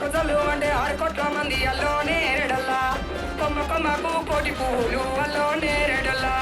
కుజలు అంటే ఆరుకోట్ల మంది అల్లో నేరెడల్లా కొమ్మ కొమ్మకు కోటి పువ్వులు అల్లో నేరెడల్లా